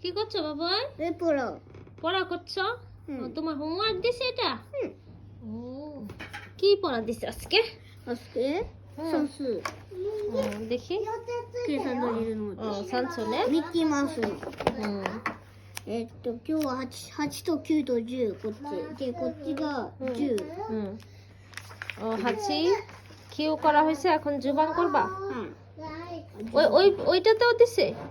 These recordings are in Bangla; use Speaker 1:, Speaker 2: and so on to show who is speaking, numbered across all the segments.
Speaker 1: কি করছো বাবা
Speaker 2: এই পড়ো
Speaker 1: পড়া করছো
Speaker 2: হুম।
Speaker 1: ও, তোমার হোমওয়ার্ক দিছে এটা
Speaker 2: হুম।
Speaker 1: ও কি পড়া দিছে আজকে
Speaker 2: আজকে
Speaker 1: হুম।
Speaker 2: সানসু
Speaker 1: ও, দেখি
Speaker 2: 計算ドリルの
Speaker 1: ও সানসোね
Speaker 2: ミッキーマウス
Speaker 1: হুম
Speaker 2: えっと今日は 8, 8と9と10こっちでこっちが10
Speaker 1: হুম ও হাঁচি কিউ করা হয়েছে এখন জুবান করবা
Speaker 2: うん
Speaker 1: ওই ওই ওইটাতেও দিছে
Speaker 2: こっちも
Speaker 1: আ,
Speaker 2: 10
Speaker 1: এ-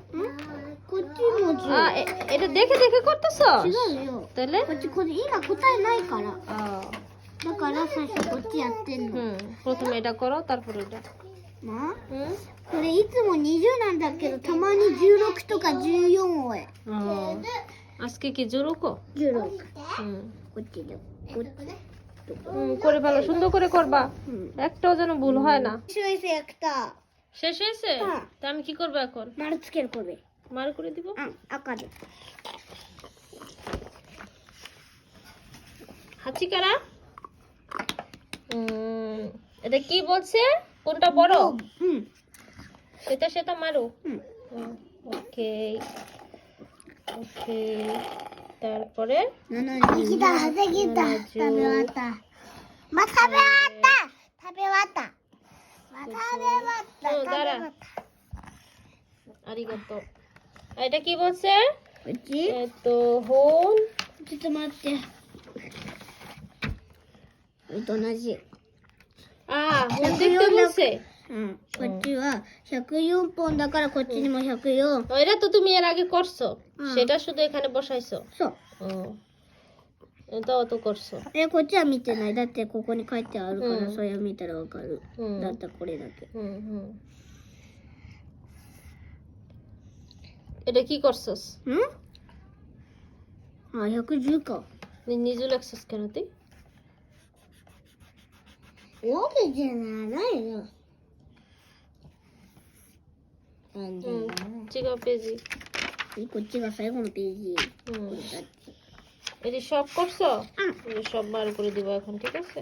Speaker 1: এটা দেখে দেখে করতেছ
Speaker 2: 違うよ
Speaker 1: তাহলে
Speaker 2: こっちこれ今答えないから
Speaker 1: ও,
Speaker 2: だから最初こっちやってんの
Speaker 1: হুম প্রথমে এটা করো তারপর এটা
Speaker 2: まあ
Speaker 1: হুম
Speaker 2: これいつも20なんだけどたまに16とか14をえ
Speaker 1: ও, আজকে কি জোরুকো
Speaker 2: 16
Speaker 1: হুম
Speaker 2: こっちでこっち
Speaker 1: হুম, করে ভালো সুন্দর করে করবা
Speaker 2: うん
Speaker 1: একটাও যেন ভুল হয় না
Speaker 2: 白いセクタ
Speaker 1: শেষ হয়েছে
Speaker 2: হ্যাঁ।
Speaker 1: তা আমি কি করবো এখন
Speaker 2: ー丸つけるこれ
Speaker 1: মার করে দিব।
Speaker 2: আকারে
Speaker 1: হাঁচি কারা? এটা কি বলছে? কোনটা বড়? সেটা সেটা মারো। ওকে ওকে তারপরে? আরিগাতো। এটা কি বলছে
Speaker 2: こっち
Speaker 1: এ তো হোন
Speaker 2: ちょっと待ってこれと同じ
Speaker 1: আ হোন দেখতে বলছে
Speaker 2: うんこっちは104本だからこっちにも104
Speaker 1: ও, এটা তো তুমি এর আগে করছো
Speaker 2: হুম।
Speaker 1: সেটা শুধু এখানে বসাইছো
Speaker 2: そう
Speaker 1: ও এটাও তো করছো
Speaker 2: えこっちは見てないだってここに書いてあるから、
Speaker 1: うん
Speaker 2: それを見たらわかる、
Speaker 1: হুম
Speaker 2: だったらこれだけ
Speaker 1: হুম হুম এটা কি করছস?
Speaker 2: হুম? আয়া কিছু
Speaker 1: নি নিজু লাগছস কেন তুই?
Speaker 2: ওকে জানা নাই।
Speaker 1: 찍어 পেজি এটি সব করছ? সব বার করে দিব এখন ঠিক আছে?